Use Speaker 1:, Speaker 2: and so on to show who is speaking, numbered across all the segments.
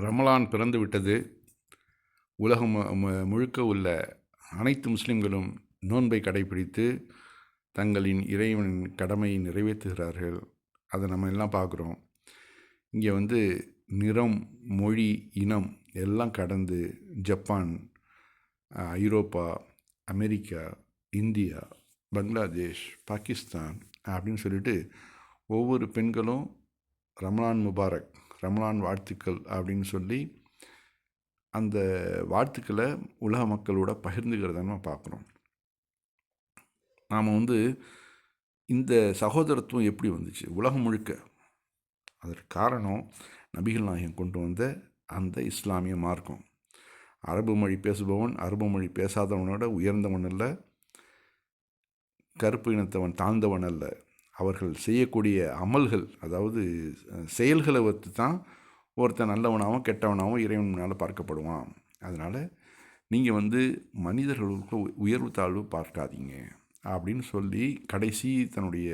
Speaker 1: ரமலான் பிறந்துவிட்டது உலகம் முழுக்க உள்ள அனைத்து முஸ்லிம்களும் நோன்பை கடைபிடித்து தங்களின் இறைவனின் கடமையை நிறைவேற்றுகிறார்கள். அதை நம்ம எல்லாம் பார்க்குறோம். இங்கே வந்து நிறம் மொழி இனம் எல்லாம் கடந்து Japan Europe America India Bangladesh Pakistan அப்படின்னு சொல்லிட்டு ஒவ்வொரு பெண்களும் ரமலான் முபாரக் ரமலான் வாழ்த்துக்கள் அப்படின்னு சொல்லி அந்த வாழ்த்துக்களை உலக மக்களோட பகிர்ந்துக்கிறத நம்ம பார்க்குறோம் நாம் வந்து இந்த சகோதரத்துவம் எப்படி வந்துச்சு? உலகம் முழுக்க. அதற்கு காரணம் நபிகள் நாயகம் கொண்டு வந்த அந்த இஸ்லாமிய மார்க்கம். அரபு மொழி பேசுபவன் அரபு மொழி பேசாதவனோட உயர்ந்தவன் அல்ல. கருப்பு இனத்தவன் தாழ்ந்தவன் அல்ல. அவர்கள் செய்யக்கூடிய அமல்கள் அதாவது செயல்களை வைத்து தான் ஒருத்தன் நல்லவனாகவும் கெட்டவனாகவும் இறைவன் முன்னால் பார்க்கப்படுவான். அதனால் நீங்கள் வந்து மனிதர்களுக்கு உ- உயர்வு தாழ்வு பார்க்காதீங்க. அப்படின்னு சொல்லி கடைசி தன்னுடைய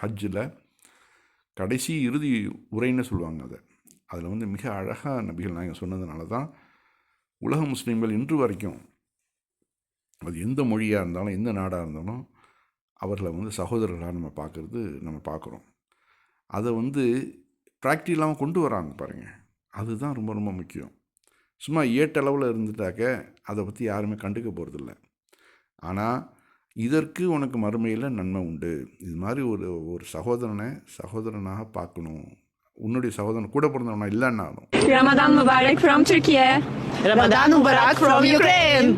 Speaker 1: ஹஜ்ஜில் கடைசி இறுதி உரைன்னு சொல்லுவாங்க அதை. அதில் வந்து மிக அழகாக நபிகள் நாங்கள் சொன்னதுனால தான் உலக முஸ்லீம்கள் இன்று வரைக்கும் அது எந்த மொழியாக இருந்தாலும் எந்த நாடாக இருந்தாலும் அவர்களை வந்து சகோதரர்களாக நம்ம பார்க்குறது நம்ம பார்க்குறோம். அதை வந்து ப்ராக்டிகலாகவும் கொண்டு வராங்க பாருங்கள் அதுதான் ரொம்ப ரொம்ப முக்கியம். சும்மா ஏட்டளவில் இருந்துட்டாக்க அதை பற்றி யாருமே கண்டுக்க போகிறதில்ல ஆனால் இதற்கு உனக்கு மறுமையில் நன்மை உண்டு. இது மாதிரி ஒரு ஒரு சகோதரனை சகோதரனாக பார்க்கணும். உன்னுடைய சகோதரன் கூட பிறந்தவனா இல்லைன்னாலும்.
Speaker 2: Ramadan Mubarak from Turkey.
Speaker 3: Ramadan Mubarak from Ukraine.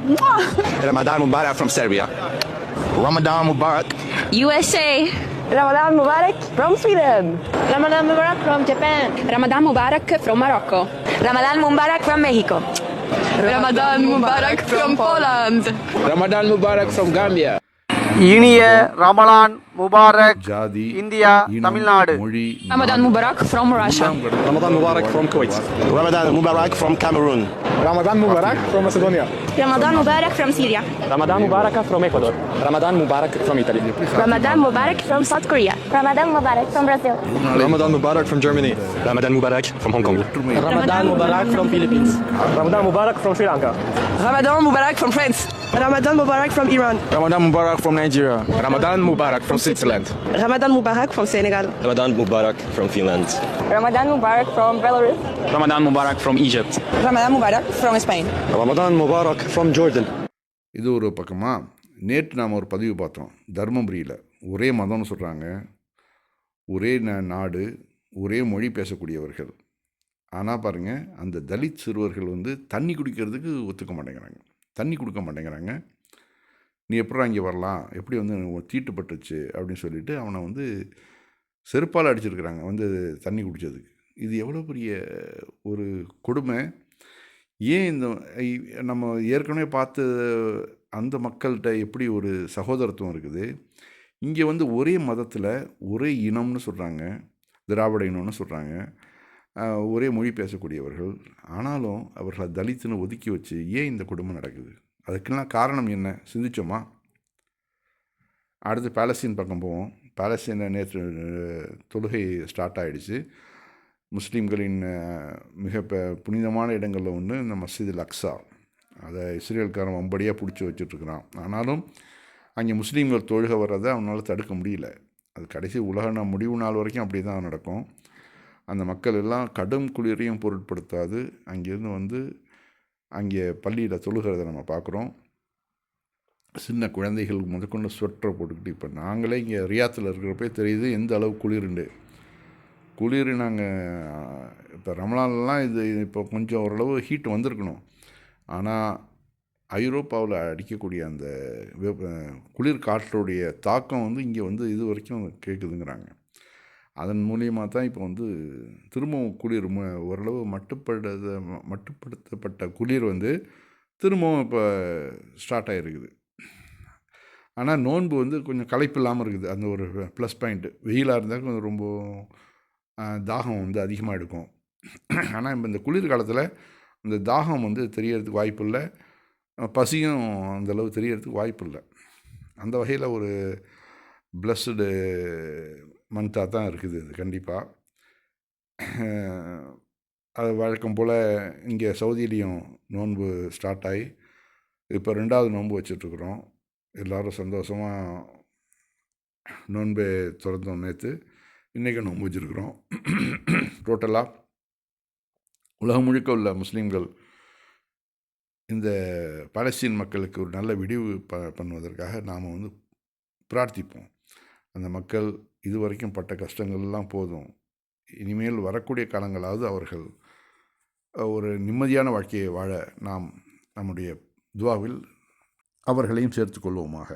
Speaker 4: Ramadan Mubarak from Serbia. Ramadan Mubarak.
Speaker 2: USA.
Speaker 3: Ramadan Mubarak from Sweden. Ramadan Mubarak from Japan.
Speaker 2: Ramadan Mubarak from Morocco.
Speaker 3: Ramadan Mubarak from Mexico.
Speaker 2: Ramadan Mubarak from Poland.
Speaker 5: Ramadan Mubarak from Gambia.
Speaker 6: இனிய ரமலான் முபாரக்
Speaker 1: ஜாதி
Speaker 6: India
Speaker 1: இனம்,
Speaker 6: தமிழ்நாடு
Speaker 1: மொழி
Speaker 2: Ramadan Mubarak from Russia.
Speaker 1: எல்லாம் கடந்து
Speaker 4: Ramadan Mubarak from Kuwait. Ramadan Mubarak from Cameroon.
Speaker 5: Ramadan Mubarak from Macedonia.
Speaker 3: Ramadan Mubarak from Syria.
Speaker 5: Ramadan Mubarak from Ecuador. Ramadan Mubarak from Italy.
Speaker 3: Ramadan Mubarak from South Korea. Ramadan Mubarak from Brazil.
Speaker 1: இதனாலே
Speaker 4: Ramadan Mubarak from Germany. Ramadan Mubarak from Hong Kong.
Speaker 1: ஒற்றுமை
Speaker 5: Ramadan Mubarak from Philippines. Ramadan Mubarak from Sri Lanka.
Speaker 3: Ramadan Mubarak from Iran.
Speaker 4: Ramadan Mubarak from Nigeria. Ramadan Mubarak from Switzerland.
Speaker 3: Ramadan Mubarak from Senegal.
Speaker 4: Ramadan Mubarak from Finland.
Speaker 3: Ramadan Mubarak from Belarus.
Speaker 5: Ramadan Mubarak from Egypt.
Speaker 3: Ramadan Mubarak from Spain.
Speaker 4: Ramadan Mubarak from Jordan.
Speaker 1: இது ஒரு பக்கமாக நேற்று நாம் ஒரு பதிவு பார்த்தோம் தர்மபுரியில் ஒரே மதம்னு சொல்கிறாங்க ஒரே ந- நாடு ஒரே மொழி பேசக்கூடியவர்கள் ஆனால் பாருங்கள் அந்த தலித் சிறுவர்கள் வந்து தண்ணி குடிக்கிறதுக்கு ஒத்துக்க மாட்டேங்கிறாங்க தண்ணி கொடுக்க மாட்டேங்கிறாங்க. நீ எப்படா இங்கே வரலாம்? எப்படி வந்து தீட்டுப்பட்டுச்சு அப்படின்னு சொல்லிட்டு அவனை வந்து செருப்பால் அடிச்சிருக்கிறாங்க வந்து தண்ணி குடித்ததுக்கு இது எவ்வளோ பெரிய ஒரு கொடுமை. ஏன் இந்த நம்ம ஏற்கனவே பார்த்து அந்த மக்கள்கிட்ட எப்படி ஒரு சகோதரத்துவம் இருக்குது? இங்கே வந்து ஒரே மதத்தில் ஒரே இனம்னு சொல்கிறாங்க திராவிட இனம்னு சொல்கிறாங்க ஒரே மொழி பேசக்கூடியவர்கள். ஆனாலும் அவர்களை தலித்துன்னு ஒதுக்கி வச்சு ஏன் இந்த குடும்பம் நடக்குது? அதுக்கெல்லாம் காரணம் என்ன? சிந்திச்சோமா? அடுத்து பேலஸ்தீன் பக்கம் போவோம். பாலஸ்தீனில் நேற்று தொழுகை ஸ்டார்ட் ஆகிடுச்சு முஸ்லீம்களின் மிக புனிதமான இடங்களில் ஒன்று இந்த மஸ்ஜித் அக்ஸா அதை இஸ்ரேல்காரன் வம்படியாக பிடிச்சி வச்சுட்ருக்குறான். ஆனாலும் அங்கே முஸ்லீம்கள் தொழுக வர்றதை அவனால் தடுக்க முடியல. அது கடைசி உலக நான் முடிவு நாள் வரைக்கும் அப்படி தான் நடக்கும். அந்த மக்கள் எல்லாம் கடும் குளிரையும் பொருட்படுத்தாது. அங்கேருந்து வந்து அங்கே பள்ளியில் தொழுகிறத நம்ம பார்க்குறோம். சின்ன குழந்தைகள் முதற்கொண்டு ஸ்வெட்டரை போட்டுக்கிட்டு இப்போ நாங்களே இங்கே ரியாத்தில் இருக்கிறப்பே தெரியுது எந்த அளவு குளிருண்டு. குளிர் நாங்கள் இப்போ ரமலான்லாம் இது இப்போ கொஞ்சம் ஓரளவு ஹீட் வந்திருக்கணும். ஆனால் ஐரோப்பாவில் அடிக்கக்கூடிய அந்த குளிர் காற்றுடைய தாக்கம் வந்து இங்கே வந்து இது வரைக்கும் கேட்குதுங்கிறாங்க அதன் மூலியமாக தான் இப்போ வந்து திரும்பவும் குளிர் ம- ஓரளவு மட்டுப்படுத்த மட்டுப்படுத்தப்பட்ட குளிர் வந்து திரும்பவும் இப்போ ஸ்டார்ட் ஆகிருக்குது ஆனால் நோன்பு வந்து கொஞ்சம் களைப்பு இல்லாமல் இருக்குது. அந்த ஒரு ப்ளஸ் பாயிண்ட்டு வெயிலாக இருந்தால் கொஞ்சம் ரொம்ப தாகம் வந்து அதிகமாக எடுக்கும். ஆனால் இப்போ இந்த குளிர் காலத்தில் இந்த தாகம் வந்து தெரியறதுக்கு வாய்ப்பு இல்லை. பசியும் அந்தளவு தெரியறதுக்கு வாய்ப்பு இல்லை. அந்த வகையில் ஒரு பிளஸ்டு மந்தாக eh, தான் இருக்குது இது கண்டிப்பாக அது வழக்கம் போல் இங்கே சவுதியிலையும் நோன்பு ஸ்டார்ட் ஆகி இப்போ ரெண்டாவது நோன்பு வச்சிட்ருக்குறோம். எல்லோரும் சந்தோஷமாக நோன்பை திறந்தோம் நேற்று இன்றைக்கும் நோன்பு வச்சுருக்குறோம். டோட்டலாக உலகம் முழுக்க உள்ள முஸ்லீம்கள் இந்த பாலஸ்தீன் மக்களுக்கு ஒரு நல்ல விடிவு ப பண்ணுவதற்காக நாம் வந்து பிரார்த்திப்போம். அந்த மக்கள் இதுவரைக்கும் பட்ட கஷ்டங்கள்லாம் போதும். இனிமேல் வரக்கூடிய காலங்களாவது அவர்கள் ஒரு நிம்மதியான வாழ்க்கையை வாழ நாம் நம்முடைய துவாவில் அவர்களையும் சேர்த்துக்கொள்வோமாக